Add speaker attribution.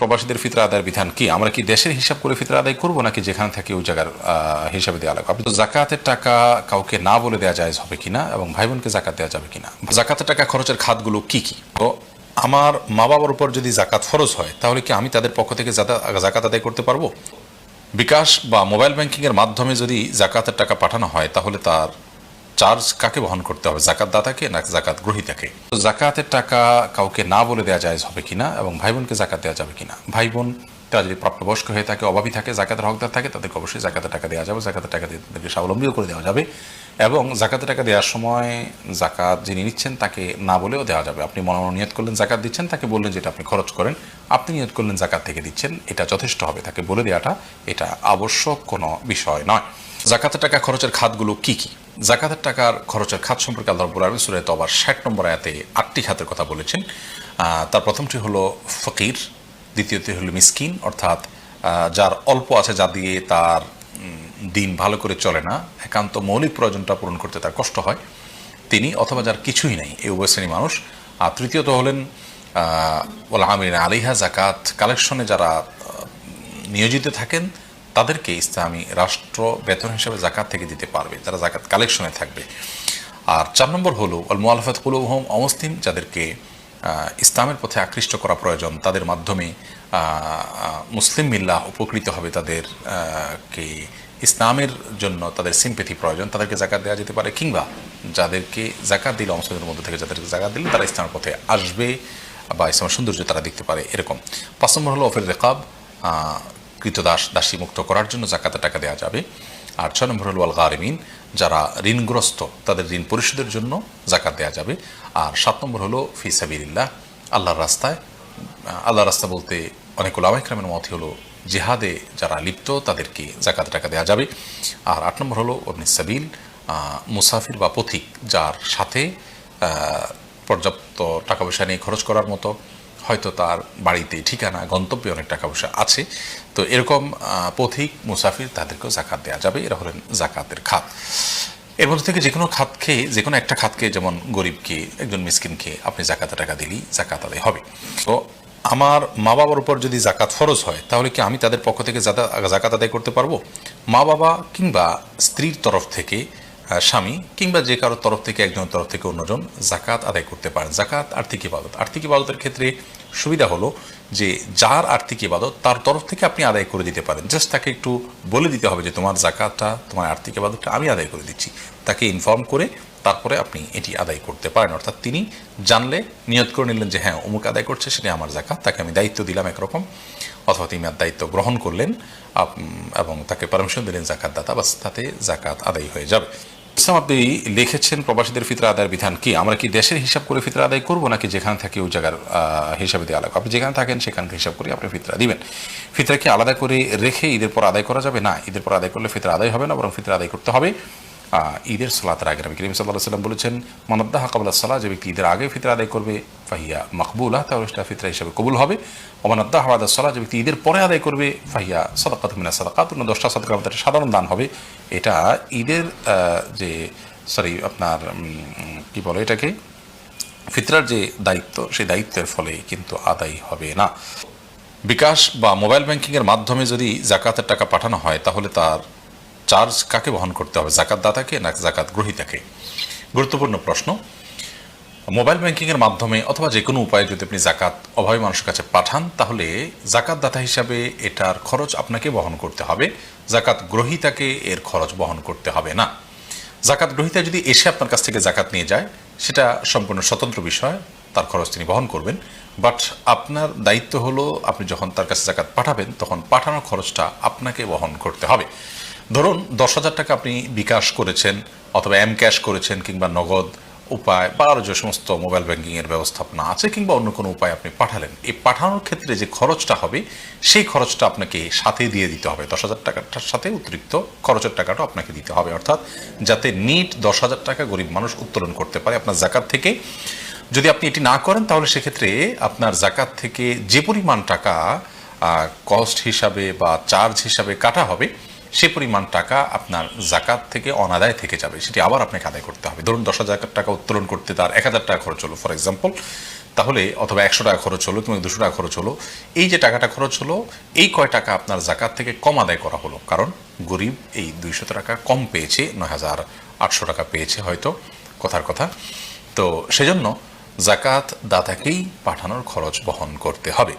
Speaker 1: প্রবাসীদের ফিতরা আদায়ের বিধান কি? আমরা কি দেশের হিসাব করে ফিতরা আদায় করব নাকি যেখানে থাকে ওই জায়গার হিসাবে দেওয়া লাগবে? আপনি তো জাকাতের টাকা কাউকে না বলে দেওয়া যায় হবে কিনা এবং ভাই বোনকে জাকাত দেওয়া যাবে কিনা? জাকাতের টাকা খরচের খাতগুলো কি কি? তো আমার মা বাবার উপর যদি জাকাত ফরজ হয়, তাহলে কি আমি তাদের পক্ষ থেকে জাকাত আদায় করতে পারব? বিকাশ বা মোবাইল ব্যাংকিংয়ের মাধ্যমে যদি জাকাতের টাকা পাঠানো হয়, তাহলে তার চার্জ কাকে বহন করতে হবে? জাকাত দাতাকে না জাকাত গ্রহীতাকে জাকাতের টাকা কাউকে না বলে দেওয়া যায় হবে কিনা এবং ভাই বোনকে জাকাত দেওয়া যাবে কিনা? ভাই বোন তারা যদি প্রাপ্তবয়স্ক হয়ে থাকে অভাবী থাকে, জাকাতের হকদার থাকে, তাদেরকে অবশ্যই জাকাতের টাকা দেওয়া যাবে। জাকাতের টাকা দিয়ে তাদেরকে স্বাবলম্বীও করে দেওয়া যাবে এবং জাকাতের টাকা দেওয়ার সময় জাকাত যিনি নিচ্ছেন তাকে না বলেও দেওয়া যাবে। আপনি মনে নিয়ত করলেন, জাকাত দিচ্ছেন, তাকে বললেন যেটা আপনি খরচ করেন। আপনি নিয়ত করলেন, জাকাত থেকে দিচ্ছেন, এটা যথেষ্ট হবে। তাকে বলে দেওয়াটা এটা আবশ্যক কোনো বিষয় নয়। জাকাতের টাকা খরচের খাতগুলো কি কি? জাকাতের টাকার খরচের খাত সম্পর্কে আল্লাহ রব্বুল আলামিন সূরা তবার 60 নম্বর আয়াতে আটটি খাতের কথা বলেছেন। তার প্রথমটি হলো ফকির, দ্বিতীয়টি হলো মিসকিন, অর্থাৎ যার অল্প আছে যা দিয়ে তার দিন ভালো করে চলে না, একান্ত মৌলিক প্রয়োজনটা পূরণ করতে তার কষ্ট হয়। তিনি অথবা যার কিছুই নেই, এই উভয় শ্রেণি মানুষ। আর তৃতীয়ত হলেন ওলা আমিন আলিহা জাকাত। কালেকশনে যারা নিয়োজিত থাকেন তাদেরকে ইসলামী রাষ্ট্র বেতন হিসেবে জাকাত থেকে দিতে পারবে তারা জাকাত কালেকশনে থাকবে। আর চার নম্বর হলো আল মুআলাফাত কুলুহম অমুসলিম যাদেরকে ইসলামের পথে আকৃষ্ট করা প্রয়োজন, তাদের মাধ্যমে মুসলিম মিল্লা উপকৃত হবে তাদের কে ইসলামের জন্য তাদের সিম্পেথি প্রয়োজন, তাদেরকে জাকাত দেওয়া যেতে পারে, কিংবা যাদেরকে জাকাত দিলে, অমুসলিমদের মধ্যে থেকে যাদেরকে জাকাত দিলে, তারা ইসলামের পথে আসবে, বা ইসলামের সৌন্দর্য তারা দেখতে পারে, এরকম। পাঁচ নম্বর হলো অফির রেকাব কৃতদাস দাসী মুক্ত করার জন্য জাকাতের টাকা দেওয়া যাবে। আর ছয় নম্বর হল আল গারিমিন যারা ঋণগ্রস্ত, তাদের ঋণ পরিশোধের জন্য জাকাত দেওয়া যাবে। আর সাত নম্বর হলো ফি সাবিল্লাহ আল্লাহর রাস্তায়, আল্লাহর রাস্তা বলতে অনেক ওলামাইকরামের মত হলো জেহাদে যারা লিপ্ত, তাদেরকে জাকাত টাকা দেওয়া যাবে। আর আট নম্বর হলো অবনি সাবিল মুসাফির বা পথিক, যার সাথে পর্যাপ্ত টাকা পয়সা নিয়ে খরচ করার মতো হয়তো তার বাড়িতে ঠিকানা, গন্তব্যে অনেক টাকা পয়সা আছে। তো এরকম পথিক মুসাফির তাদেরকেও জাকাত দেওয়া যাবে। এরা হলেন জাকাতের খাত। এর মধ্যে থেকে যে কোনো খাতকে যে কোনো একটা খাতকে যেমন গরিবকে, একজন মিসকিনকে আপনি জাকাতে টাকা দিলেই জাকাত আদায় হবে। তো আমার মা বাবার উপর যদি জাকাত ফরজ হয়, তাহলে কি আমি তাদের পক্ষ থেকে জাকাত আদায় করতে পারব? মা বাবা কিংবা স্ত্রীর তরফ থেকে স্বামী কিংবা যে কারোর তরফ থেকে, একজনের তরফ থেকে অন্যজন জাকাত আদায় করতে পারেন। জাকাত, আর্থিক ইবাদত। আর্থিক ইবাদতের ক্ষেত্রে সুবিধা হলো যে যার আর্থিক ইবাদত তার তরফ থেকে আপনি আদায় করে দিতে পারেন। জাস্ট তাকে একটু বলে দিতে হবে যে, তোমার জাকাতটা, তোমার আর্থিক ইবাদতটা আমি আদায় করে দিচ্ছি। তাকে ইনফর্ম করে তারপরে আপনি এটি আদায় করতে পারেন। অর্থাৎ তিনি জানলে, নিয়ত করে নিলেন যে হ্যাঁ অমুক আদায় করছে সেটা আমার জাকাত। তাকে আমি দায়িত্ব দিলাম একরকম। অথবা তিনি আর দায়িত্ব গ্রহণ করলেন এবং তাকে পারমিশন দিলেন জাকাত দাতা, বাস তাতে জাকাত আদায় হয়ে যাবে। ইসলাম, আপনি লিখেছেন প্রবাসীদের ফিতরা আদায়ের বিধান কি? আমরা কি দেশের হিসাব করে ফিতরা আদায় করব, নাকি যেখানে থাকি ওই জায়গার হিসাবে দেওয়া লাগবে? আপনি যেখানে থাকেন সেখানকে হিসাব করে আপনি ফিতরা দিবেন। ফিতরা কি আলাদা করে রেখে ঈদের পর আদায় করা যাবে? না, ঈদের পর আদায় করলে ফিতরা আদায় হবে না, বরং ফিতরা আদায় করতে হবে। ঈদের সালাতের আগে নবী করিম সাল্লাহ সাল্লাম বলেছেন মানদ্দাহ কাবুল্লাহ সাল্লাহ যে ব্যক্তি ঈদের আগে ফিতরা আদায় করবে, ফাহিয়া মকবুলা তাহলে সেটা ফিতরা হিসাবে কবুল হবে। অমানদ্দাহ আবাদ সাল্লাহ যে ব্যক্তি ঈদের পরে আদায় করবে, ফাহিয়া সদাকাত মিনা সদাকাত, অন্য দশটা সদকার মধ্যে সাধারণ দান হবে। এটা ঈদের যে, সরি, আপনার কি বলে এটাকে? ফিতরার যে দায়িত্ব, সেই দায়িত্বের ফলে কিন্তু আদায় হবে না। বিকাশ বা মোবাইল ব্যাংকিংয়ের মাধ্যমে যদি জাকাতের টাকা পাঠানো হয়, তাহলে তার চার্জ কাকে বহন করতে হবে? জাকাত দাতাকে না জাকাত গ্রহীতাকে গুরুত্বপূর্ণ প্রশ্ন। মোবাইল ব্যাংকিংয়ের মাধ্যমে অথবা যে কোনো উপায়ে যদি আপনি জাকাত অভাবী মানুষের কাছে পাঠান, তাহলে জাকাত দাতা হিসাবে এটার খরচ আপনাকে বহন করতে হবে। জাকাত গ্রহীতাকে এর খরচ বহন করতে হবে না। জাকাত গ্রহীতা যদি এসে আপনার কাছ থেকে জাকাত নিয়ে যায়, সেটা সম্পূর্ণ স্বতন্ত্র বিষয়, তার খরচ তিনি বহন করবেন। বাট আপনার দায়িত্ব হলো, আপনি যখন তার কাছে জাকাত পাঠাবেন, তখন পাঠানোর খরচটা আপনাকে বহন করতে হবে। ধরুন, দশ হাজার টাকা আপনি বিকাশ করেছেন অথবা এম ক্যাশ করেছেন কিংবা নগদ উপায় বা আরও যে সমস্ত মোবাইল ব্যাংকিংয়ের ব্যবস্থাপনা আছে কিংবা অন্য কোনো উপায় আপনি পাঠালেন, এই পাঠানোর ক্ষেত্রে যে খরচটা হবে, সেই খরচটা আপনাকে সাথে দিয়ে দিতে হবে। দশ হাজার টাকাটার সাথে অতিরিক্ত খরচের টাকাটা আপনাকে দিতে হবে। অর্থাৎ যাতে নিট দশ হাজার টাকা গরিব মানুষ উত্তোলন করতে পারে আপনার জাকাত থেকে। যদি আপনি এটি না করেন, তাহলে সেক্ষেত্রে আপনার জাকাত থেকে যে পরিমাণ টাকা কস্ট হিসাবে বা চার্জ হিসাবে কাটা হবে সে পরিমাণ টাকা আপনার জাকাত থেকে অনাদায় থেকে যাবে, সেটি আবার আপনাকে আদায় করতে হবে। ধরুন দশ হাজার টাকা উত্তোলন করতে তার এক হাজার টাকা খরচ হলো ফর এক্সাম্পল তাহলে অথবা একশো টাকা খরচ হলো, কিংবা দুশো টাকা খরচ হলো, এই যে টাকাটা খরচ হলো, এই কয় টাকা আপনার জাকাত থেকে কম আদায় করা হলো। কারণ গরিব এই দুইশত টাকা কম পেয়েছে, নয় হাজার আটশো টাকা পেয়েছে হয়তো, কথার কথা। তো সেজন্য জাকাত দাতাকেই পাঠানোর খরচ বহন করতে হবে।